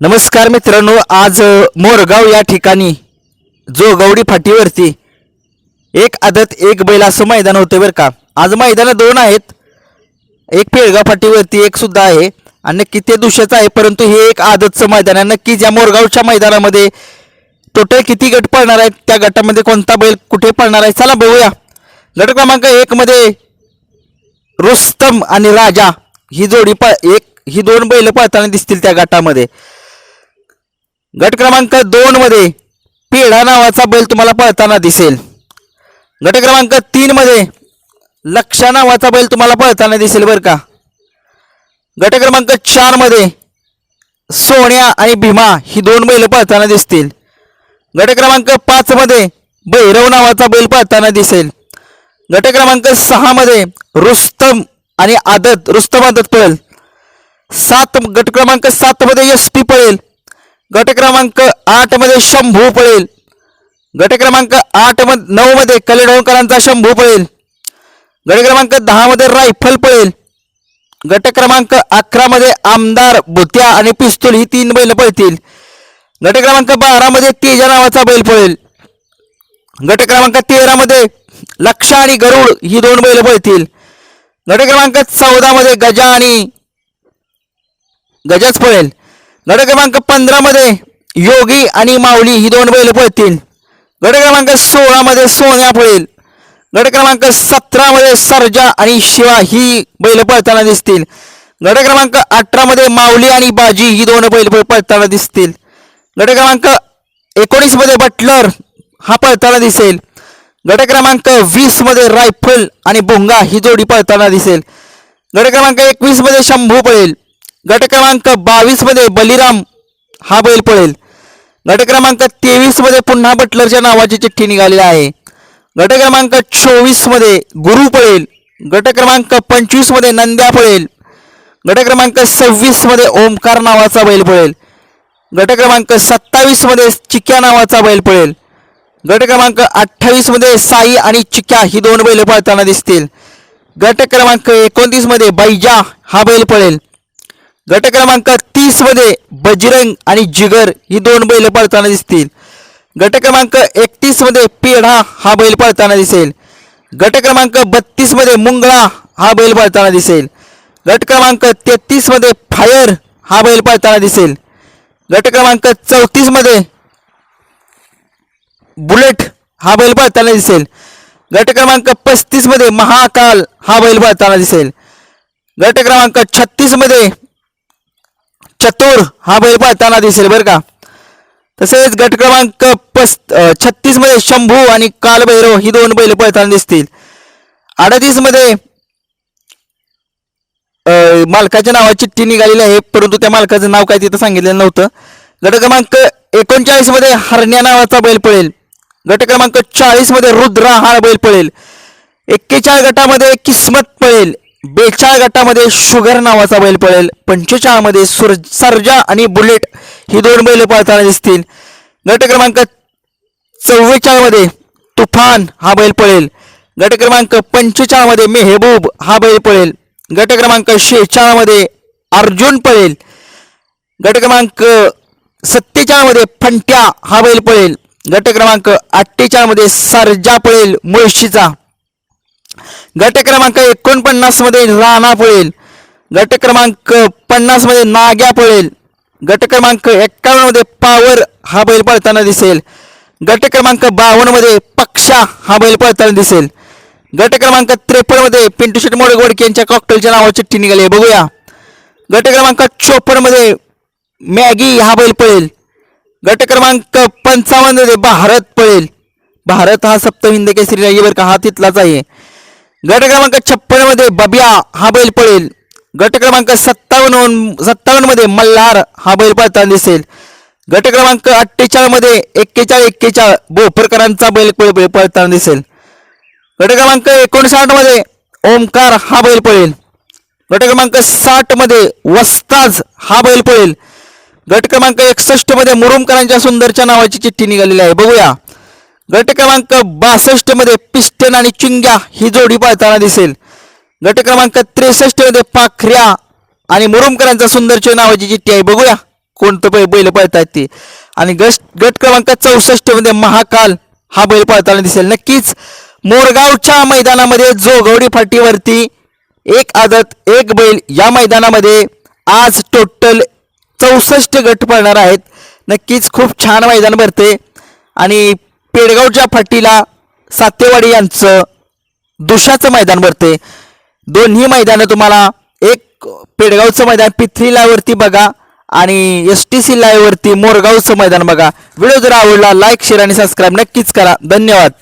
नमस्कार मित्रांनो आज मोरगाव या ठिकाणी जो गौडी फाटीवरती एक आदत एक बैल असं मैदान होतं बरं का. आज मैदानं दोन आहेत. एक पेळगाव फाटीवरती एक सुद्धा आहे. आणि नक्की ते दुसऱ्याचं आहे परंतु हे एक आदतचं मैदान आहे. नक्की ज्या मोरगावच्या मैदानामध्ये टोटल किती गट पडणार आहेत त्या गटामध्ये कोणता बैल कुठे पडणार आहे चला बघूया. गट क्रमांक एकमध्ये रुस्तम आणि राजा. ही जोडी प एक ही दोन बैल पळताना दिसतील त्या गटामध्ये. गट क्रमांक दोन मध्ये पेढा नावाचा बैल तुम्हाला पळताना दिसेल. गट क्रमांक तीन मध्ये लक्षा नावाचा बैल तुम्हाला पळताना दिसेल बरं का. गट क्रमांक चारमध्ये सोन्या आणि भीमा ही दोन बैल पळताना दिसतील. गट क्रमांक पाच मध्ये भैरव नावाचा बैल पळताना दिसेल. गट क्रमांक सहा मध्ये रुस्तम आणि आदत रुस्तम आदत पळेल. सात गट क्रमांक सात मध्ये एस पी पळेल. गट क्रमांक आठमध्ये शंभू पळेल. गट क्रमांक आठमध्ये नऊ मध्ये कलेडोणकरांचा शंभू पळेल. गट क्रमांक दहा मध्ये रायफल पळेल. गट क्रमांक अकरा मध्ये आमदार भुत्या आणि पिस्तूल ही तीन बैल पळतील. गट क्रमांक बारा मध्ये तेजा नावाचा बैल पळेल. गट क्रमांक तेरा मध्ये लक्षा आणि गरुड ही दोन बैल पळतील. गट क्रमांक चौदा मध्ये गजा आणि गजाच पळेल. गट क्रमांक पंधरा मध्ये योगी आणि माऊली ही दोन बैल पळतील. गट क्रमांक सोळा मध्ये सोन्या पळेल. गट क्रमांक सतरा मध्ये सर्जा आणि शिवा ही बैल पळताना दिसतील. गट क्रमांक अठरा मध्ये माऊली आणि बाजी ही दोन बैल पळ- पळताना दिसतील. गट क्रमांक एकोणीसमध्ये बटलर हा पळताना दिसेल. गट क्रमांक वीसमध्ये रायफल आणि बोंगा ही जोडी पळताना दिसेल. गट क्रमांक एकवीसमध्ये शंभू पळेल. गट क्रमांक बावीसमध्ये बलिराम हा बैल पळेल. गट क्रमांक तेवीसमध्ये पुन्हा बटलरच्या नावाची चिठ्ठी निघालेली आहे. गट क्रमांक चोवीसमध्ये गुरु पळेल. गट क्रमांक पंचवीसमध्ये नंद्या पळेल. गट क्रमांक सव्वीसमध्ये ओमकार नावाचा बैल पळेल. गट क्रमांक सत्तावीसमध्ये चिक्या नावाचा बैल पळेल. गट क्रमांक अठ्ठावीसमध्ये साई आणि चिक्या ही दोन बैल पळताना दिसतील. गट क्रमांक एकोणतीसमध्ये बैजा हा बैल पळेल. गट क्रमांक तीसमध्ये बजरंग आणि जिगर ही दोन बैल पळताना दिसतील. गट क्रमांक एकतीसमध्ये पेढा हा बैल पळताना दिसेल. गट क्रमांक बत्तीसमध्ये मुंगळा हा बैल पळताना दिसेल. गट क्रमांक तेहतीसमध्ये फायर हा बैल पळताना दिसेल. गट क्रमांक चौतीसमध्ये बुलेट हा बैल पळताना दिसेल. गट क्रमांक पस्तीसमध्ये महाकाल हा बैल पळताना दिसेल. गट क्रमांक छत्तीसमध्ये चतुर हा बैल पळताना दिसेल बरं का? तसेच गट क्रमांक पस छत्तीसमध्ये शंभू आणि कालभैरव ही दोन बैल पळताना दिसतील. अडतीसमध्ये मालकाच्या नावाची चिठ्ठी निघालेली आहे परंतु त्या मालकाचं नाव काय तिथं सांगितलेलं नव्हतं. गट क्रमांक एकोणचाळीसमध्ये हरण्या नावाचा बैल पळेल. गट क्रमांक चाळीसमध्ये रुद्रा हा बैल पळेल. एक्केचाळ गटामध्ये किस्मत पळेल. बेचाळ गटामध्ये शुगर नावाचा बैल पळेल पंचेचाळमध्ये सुर सर्जा आणि बुलेट ही दोन बैल पळताना दिसतील. गट क्रमांक चव्वेचाळमध्ये तुफान हा बैल पळेल. गट क्रमांक पंचेचाळमध्ये मेहबूब हा बैल पळेल. गट क्रमांक शेहेचाळमध्ये अर्जुन पळेल. गट क्रमांक सत्तेचाळमध्ये फंट्या हा बैल पळेल. गट क्रमांक अठ्ठेचाळमध्ये सर्जा पळेल मुळशीचा. गट क्रमांक एकोणपन्नासमध्ये राणा पळेल गट क्रमांक पन्नासमध्ये नाग्या पळेल गट क्रमांक एक्कावन्नमध्ये पावर हा बैल पळताना दिसेल. गट क्रमांक बावन्नमध्ये पक्षा हा बैल पळताना दिसेल. गट क्रमांक त्रेपन्नमध्ये पिंटू शेट मोडगोडके यांच्या कॉकटेलच्या नावाची चिठ्ठी निघाली आहे. बघूया. गट क्रमांक चोपन्नमध्ये मॅगी हा बैल पळेल. गट क्रमांक पंचावन्नमध्ये भारत पळेल. भारत हा सप्तविंद केसरी नाही बरं का? हा तिथलाच आहे. गट क्रमांक छप्पनमध्ये बबिया हा बैल पळेल. गट क्रमांक सत्तावन्न सत्तावन्नमध्ये मल्हार हा बैल पळताना दिसेल. गट क्रमांक अठ्ठेचाळीसमध्ये एक्केचाळ एक्केचाळ बोफरकरांचा बैल पळ पळताना दिसेल. गट क्रमांक एकोणसाठमध्ये ओमकार हा बैल पळेल. गट क्रमांक साठमध्ये वस्ताज हा बैल पळेल. गट क्रमांक एकसष्टमध्ये मुरुमकरांच्या सुंदरच्या नावाची चिठ्ठी निघालेली आहे. बघूया. गट क्रमांक बासष्टमध्ये पिस्टन आणि चिंग्या ही जोडी पाळताना दिसेल. गट क्रमांक त्रेसष्टमध्ये पाखऱ्या आणि मुरुमकरांचा सुंदरच्या नावाची चिठ्ठी आहे. बघूया कोणतं पै बैल पळतायत ती. आणि गट गट क्रमांक चौसष्टमध्ये महाकाल हा बैल पळताना दिसेल. नक्कीच मोरगावच्या मैदानामध्ये जोगवडी फाटीवरती एक आदत एक बैल या मैदानामध्ये आज टोटल चौसष्ट गट पळणार आहेत. नक्कीच खूप छान मैदान भरते. आणि पेडगावच्या फाटीला सातेवाडी यांचं दुशाचं मैदान भरते. दोन्ही मैदानं तुम्हाला एक पेडगावचं मैदान पिथरी लाईव्हवरती बघा आणि एस टी सी लाईव्हवरती मोरगावचं मैदान बघा. व्हिडिओ जर आवडला लाईक शेअर आणि सबस्क्राईब नक्कीच करा. धन्यवाद.